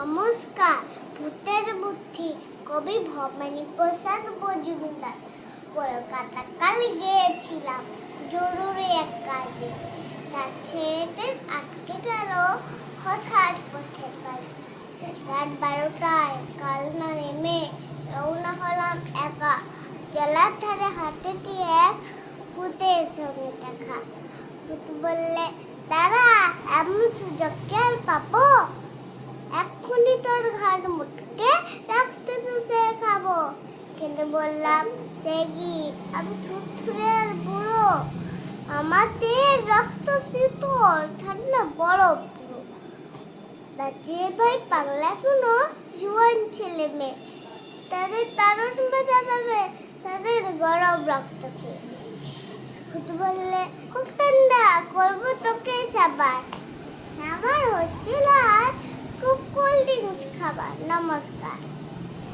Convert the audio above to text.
নমস্কার। ভূতের বুদ্ধি, কবি ভবানী প্রসাদ মজুমদার। কলকাতা কাল গিয়েছিলাম, জরুরি এক কাজে। তার ছেড়ে আটকে গেল, হঠাৎ পথের কাছে রাত বারোটায় কাল না নেমে রওনা হলাম একা। জলার ধারে হাঁটে দিয়ে এক ভূতের সঙ্গে দেখা। ভূত বললে, দাদা, এমন সুযোগ কি আর পাবো? তোর ঘাট মুটকে রাখতে সে খাব। কিন্তু বললাম, সে কি? আমি থুথুরের বুড়ো। আমাদের রক্ত শীতল, ঠান্ডা, বরফ ভাই পাগলা কোনো জুয়ান ছেলে মেয়ে, তাদের তারণ বাজা পাবে, তাদের গরম রক্ত খেয়ে। বললে, খুব ঠান্ডা, করব তোকে চাবার চাবার হচ্ছিল নমস্কার